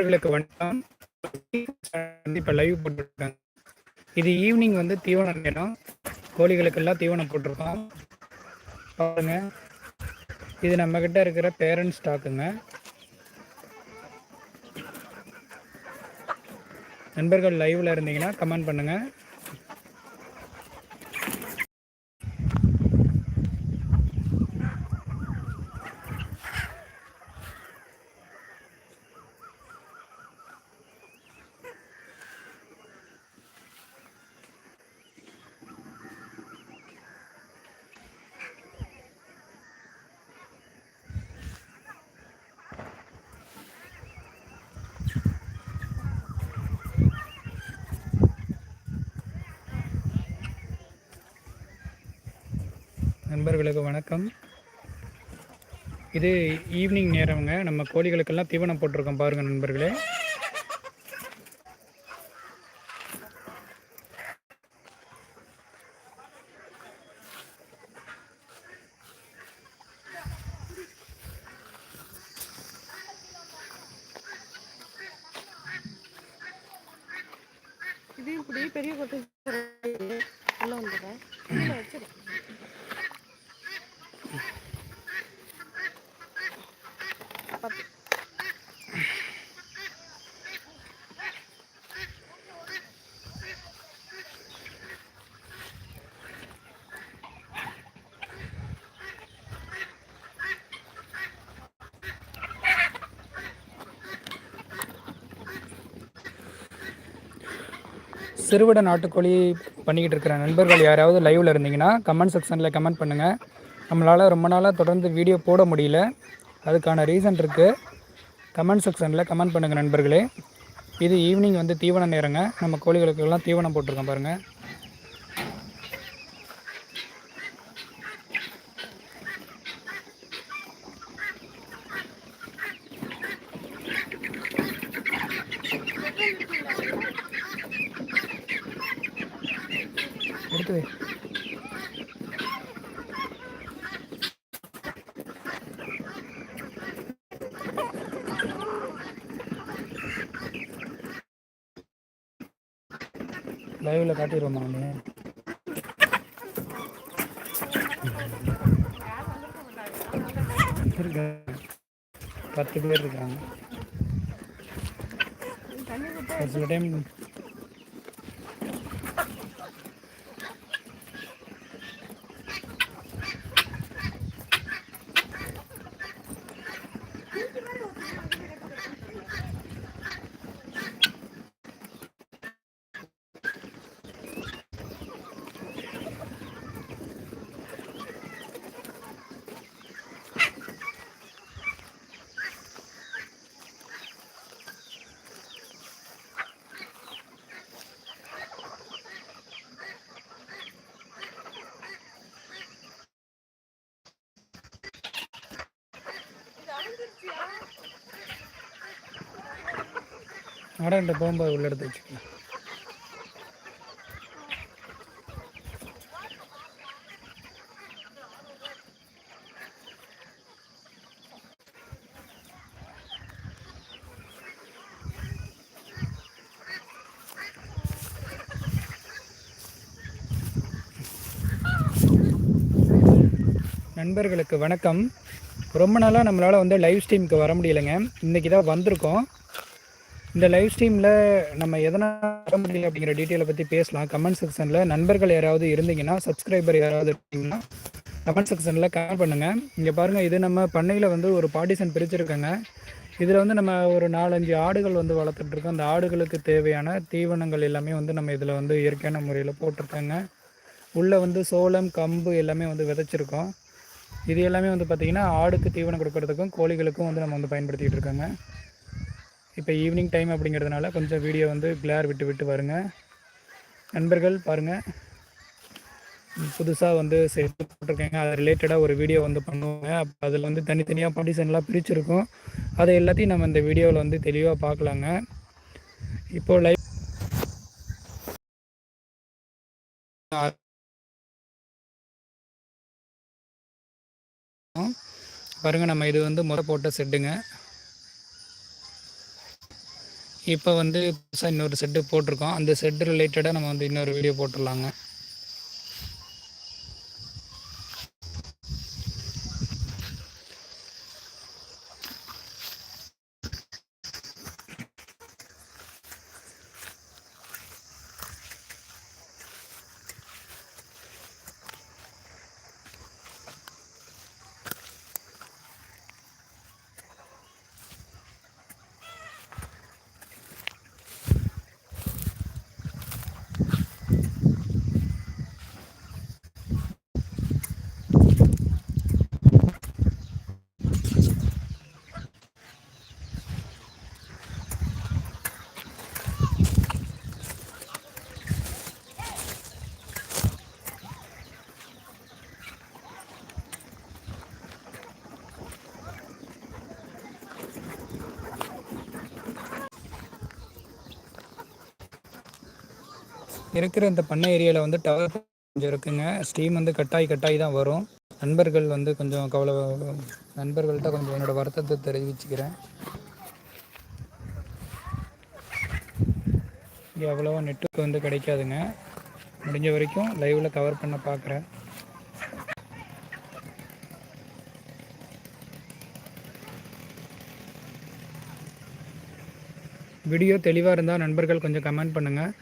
நண்பர்களுக்கு வணக்கம். இப்போ லைவ் போட்டுருக்காங்க. இது ஈவினிங் வந்து தீவனம் நேரம் கோழிகளுக்கெல்லாம் தீவனம் போட்டிருக்கோம். பாருங்க. இது நம்ம கிட்ட இருக்கிற பேரண்ட் ஸ்டாக்குங்க நண்பர்கள் லைவ்ல இருந்தீங்கன்னா கமெண்ட் பண்ணுங்க. நண்பர்களுக்கு வணக்கம். இது ஈவினிங் நேரங்க நம்ம கோழிகளுக்கெல்லாம் தீவனம் போட்டிருக்கோம் பாருங்கள் நண்பர்களே. இதையும் இப்படி பெரிய கொட்டை உள்ள வந்துடுறேன் கீழே வச்சிரு பத்து சிறுவிட நாட்டுக்கோழி பண்ணிக்கிட்டு இருக்கிற நண்பர்கள் யாராவது லைவில் இருந்தீங்கன்னா கமெண்ட் செக்ஷனில் கமெண்ட் பண்ணுங்கள் நம்மளால் ரொம்ப நாளாக தொடர்ந்து வீடியோ போட முடியல. அதுக்கான ரீசன் இருக்குது கமெண்ட் செக்ஷனில் கமெண்ட் பண்ணுங்கள் நண்பர்களே. இது ஈவினிங் வந்து தீவன நேரங்க. நம்ம கோழிகளுக்கெல்லாம் தீவனம் போட்டிருக்கோம் பாருங்கள் எடுத்து லைவ்ல காட்டிடுவோமா நான். பத்து பேர் இருக்காங்க. ஒரு சில டைம் நடந்த போகும்போது உள்ள எடுத்து வச்சுக்கலாம் நண்பர்களுக்கு வணக்கம். ரொம்ப நாளாக நம்மளால் வந்து லைவ் ஸ்ட்ரீமுக்கு வர முடியலைங்க. இன்றைக்கி தான் வந்திருக்கோம். இந்த லைவ் ஸ்ட்ரீமில் நம்ம எதனால் வர முடியல அப்படிங்கிற டீட்டெயிலை பற்றி பேசலாம். கமெண்ட் செக்ஷனில் நண்பர்கள் யாராவது இருந்தீங்கன்னா சப்ஸ்கிரைபர் யாராவது இருந்தீங்கன்னா கமெண்ட் செக்ஷனில் கமெண்ட் பண்ணுங்கள் இங்கே பாருங்கள் இது நம்ம பண்ணையில் வந்து ஒரு பார்ட்டிஷன் பிரிச்சுருக்கோங்க. இதில் வந்து நம்ம ஒரு நாலஞ்சு ஆடுகள் வந்து வளர்த்துட்ருக்கோம் அந்த ஆடுகளுக்கு தேவையான தீவனங்கள் எல்லாமே வந்து நம்ம இதில் வந்து இயற்கையான முறையில் போட்டிருக்கோங்க. உள்ளே வந்து சோளம் கம்பு எல்லாமே வந்து விதைச்சிருக்கோம். இது எல்லாமே வந்து பார்த்திங்கன்னா ஆடுக்கு தீவனம் கொடுக்கறதுக்கும் கோழிகளுக்கும் வந்து நம்ம வந்து பயன்படுத்திகிட்டு இருக்கோங்க. இப்போ ஈவினிங் டைம் அப்படிங்கிறதுனால கொஞ்சம் வீடியோ வந்து கிளார் விட்டு விட்டு வருங்க. நண்பர்கள் பாருங்கள் புதுசாக வந்து சேர்த்து போட்டிருக்கேங்க. அது ரிலேட்டடாக ஒரு வீடியோ வந்து பண்ணுவோங்க. அப்போ அதில் வந்து தனித்தனியாக பார்ட்டிஷன்லாம் பிரிச்சிருக்கோம். அதை எல்லாத்தையும் நம்ம இந்த வீடியோவில் வந்து தெளிவாக பார்க்கலாங்க. இப்போ லைவ் பாருங்க நம்ம இது வந்து முறை போட்ட செட்டுங்க இப்போ வந்து புதுசாக இன்னொரு செட்டு போட்டிருக்கோம். அந்த செட்டு ரிலேட்டடாக நம்ம வந்து இன்னொரு வீடியோ போட்டுடலாங்க. இருக்கிற இந்த பண்ணை ஏரியாவில் வந்து டவர் கொஞ்சம் இருக்குங்க. ஸ்டீம் வந்து கட்டாய் கட்டாய் தான் வரும். நண்பர்கள் வந்து கொஞ்சம் கவலை நண்பர்கள்ட்ட கொஞ்சம் என்னோட வருத்தத்தை தெரிவிச்சுக்கிறேன். இங்கே அவ்வளோவா நெட்ஒர்க் வந்து கிடைக்காதுங்க. முடிஞ்ச வரைக்கும் லைவில் கவர் பண்ண பார்க்குறேன் வீடியோ தெளிவாக இருந்தால் நண்பர்கள் கொஞ்சம் கமெண்ட் பண்ணுங்கள்